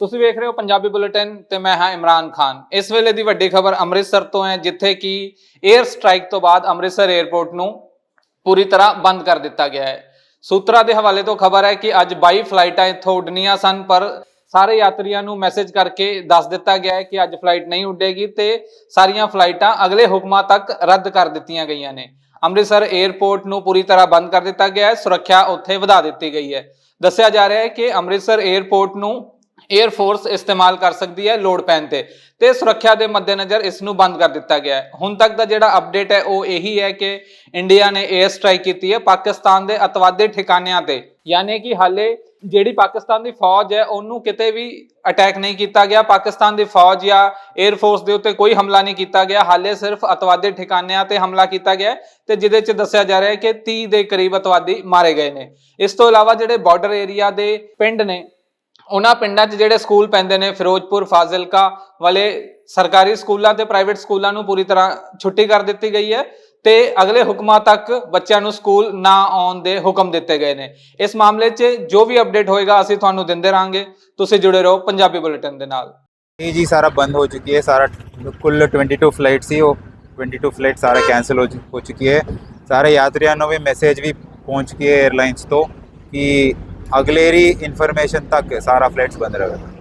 ਤੁਸੀਂ ਵੇਖ ਰਹੇ ਹੋ ਪੰਜਾਬੀ ਬੁਲੇਟਿਨ ਤੇ ਮੈਂ ਹਾਂ ਇਮਰਾਨ ਖਾਨ। ਇਸ ਵੇਲੇ ਦੀ ਵੱਡੀ ਖਬਰ ਅੰਮ੍ਰਿਤਸਰ ਤੋਂ ਹੈ, ਜਿੱਥੇ ਕਿ 에ਅਰ ਸਟ੍ਰਾਈਕ ਤੋਂ ਬਾਅਦ ਅੰਮ੍ਰਿਤਸਰ 에ਅਰਪੋਰਟ ਨੂੰ ਪੂਰੀ ਤਰ੍ਹਾਂ ਬੰਦ ਕਰ ਦਿੱਤਾ ਗਿਆ ਹੈ। ਸੂਤਰਾਂ ਦੇ ਹਵਾਲੇ ਤੋਂ ਖਬਰ ਹੈ ਕਿ ਅੱਜ 22 ਫਲਾਈਟਾਂ ਇੱਥੋਂ ਉੱਡਣੀਆਂ ਸਨ, ਪਰ ਸਾਰੇ ਯਾਤਰੀਆਂ ਨੂੰ ਮੈਸੇਜ ਕਰਕੇ ਦੱਸ ਦਿੱਤਾ ਗਿਆ ਹੈ ਕਿ ਅੱਜ ਫਲਾਈਟ ਨਹੀਂ ਉੱਡੇਗੀ ਤੇ ਸਾਰੀਆਂ ਫਲਾਈਟਾਂ ਅਗਲੇ ਹੁਕਮਾਂ ਤੱਕ ਰੱਦ ਕਰ ਦਿੱਤੀਆਂ ਗਈਆਂ ਨੇ। ਅੰਮ੍ਰਿਤਸਰ 에ਅਰਪੋਰਟ ਨੂੰ ਪੂਰੀ ਤਰ੍ਹਾਂ ਬੰਦ ਕਰ ਦਿੱਤਾ ਗਿਆ ਹੈ, ਸੁਰੱਖਿਆ ਉੱਥੇ ਵਧਾ ਦਿੱਤੀ ਗਈ ਹੈ। ਦੱਸਿਆ ਜਾ ਰਿਹਾ ਹੈ ਕਿ ਅੰਮ੍ਰਿਤਸਰ 에ਅਰਪੋਰਟ ਨੂੰ 에ਅਰ ਫੋਰਸ ਇਸਤੇਮਾਲ ਕਰ ਸਕਦੀ ਹੈ ਲੋਡ ਪੈਣ ਤੇ। ਤੇ ਸੁਰੱਖਿਆ ਦੇ ਮੱਦੇਨਜ਼ਰ ਇਸ ਨੂੰ ਬੰਦ ਕਰ ਦਿੱਤਾ ਗਿਆ ਹੈ। ਹੁਣ ਤੱਕ ਦਾ ਜਿਹੜਾ ਅਪਡੇਟ ਹੈ, ਉਹ ਇਹੀ ਹੈ ਕਿ ਇੰਡੀਆ ਨੇ 에ਅਰ ਸਟ੍ਰਾਈਕ ਕੀਤੀ ਹੈ ਪਾਕਿਸਤਾਨ ਦੇ ਅਤਵਾਦੀ ਠਿਕਾਣਿਆਂ ਤੇ। ਯਾਨੀ ਕਿ ਹਾਲੇ ਜਿਹੜੀ ਪਾਕਿਸਤਾਨ ਦੀ ਫੌਜ ਹੈ, ਉਹਨੂੰ ਕਿਤੇ ਵੀ ਅਟੈਕ ਨਹੀਂ ਕੀਤਾ ਗਿਆ। ਪਾਕਿਸਤਾਨ ਦੀ ਫੌਜ ਜਾਂ 에ਅਰ ਫੋਰਸ ਦੇ ਉੱਤੇ ਕੋਈ ਹਮਲਾ ਨਹੀਂ ਕੀਤਾ ਗਿਆ। ਹਾਲੇ ਸਿਰਫ ਅਤਵਾਦੀ ਠਿਕਾਣਿਆਂ ਤੇ ਹਮਲਾ ਕੀਤਾ ਗਿਆ ਤੇ ਜਿਹਦੇ 'ਚ ਦੱਸਿਆ ਜਾ ਰਿਹਾ ਹੈ ਕਿ 30 ਦੇ ਕਰੀਬ ਅਤਵਾਦੀ ਮਾਰੇ ਗਏ ਨੇ। ਇਸ ਤੋਂ ਇਲਾਵਾ ਜਿਹੜੇ ਬਾਰਡਰ ਏਰੀਆ ਦੇ ਪਿੰਡ ਨੇ ਉਹਨਾਂ ਪਿੰਡਾਂ 'ਚ ਜਿਹੜੇ ਸਕੂਲ ਪੈਂਦੇ ਨੇ, ਫਿਰੋਜ਼ਪੁਰ, ਫਾਜ਼ਿਲਕਾ ਵਾਲੇ ਸਰਕਾਰੀ ਸਕੂਲਾਂ ਤੇ ਪ੍ਰਾਈਵੇਟ ਸਕੂਲਾਂ ਨੂੰ ਪੂਰੀ ਤਰ੍ਹਾਂ ਛੁੱਟੀ ਕਰ ਦਿੱਤੀ ਗਈ ਹੈ ਤੇ ਅਗਲੇ ਹੁਕਮਾਂ ਤੱਕ ਬੱਚਿਆਂ ਨੂੰ ਸਕੂਲ ਨਾ ਆਉਣ ਦੇ ਹੁਕਮ ਦਿੱਤੇ ਗਏ ਨੇ। ਇਸ ਮਾਮਲੇ 'ਚ ਜੋ ਵੀ ਅਪਡੇਟ ਹੋਏਗਾ, ਅਸੀਂ ਤੁਹਾਨੂੰ ਦਿੰਦੇ ਰਾਂਗੇ ਤੁਸੀਂ ਜੁੜੇ ਰਹੋ ਪੰਜਾਬੀ ਬੁਲੇਟਿਨ ਦੇ ਨਾਲ। ਜੀ ਜੀ ਸਾਰਾ ਬੰਦ ਹੋ ਚੁੱਕੀ ਹੈ, ਸਾਰਾ ਕੁੱਲ 22 ਫਲਾਈਟ ਸੀ, ਉਹ 22 ਫਲਾਈਟ ਸਾਰਾ ਕੈਨਸਲ ਹੋ ਚੁੱਕੀ ਹੈ। ਸਾਰੇ ਯਾਤਰੀਆਂ ਨੂੰ ਵੀ ਮੈਸੇਜ ਵੀ ਪਹੁੰਚ ਗਿਆ ਏਅਰਲਾਈਨਸ ਤੋਂ ਕਿ ਅਗਲੇਰੀ ਇਨਫੋਰਮੇਸ਼ਨ ਤੱਕ ਸਾਰਾ ਫਲੈਟਸ ਬੰਦ ਰਹੇਗਾ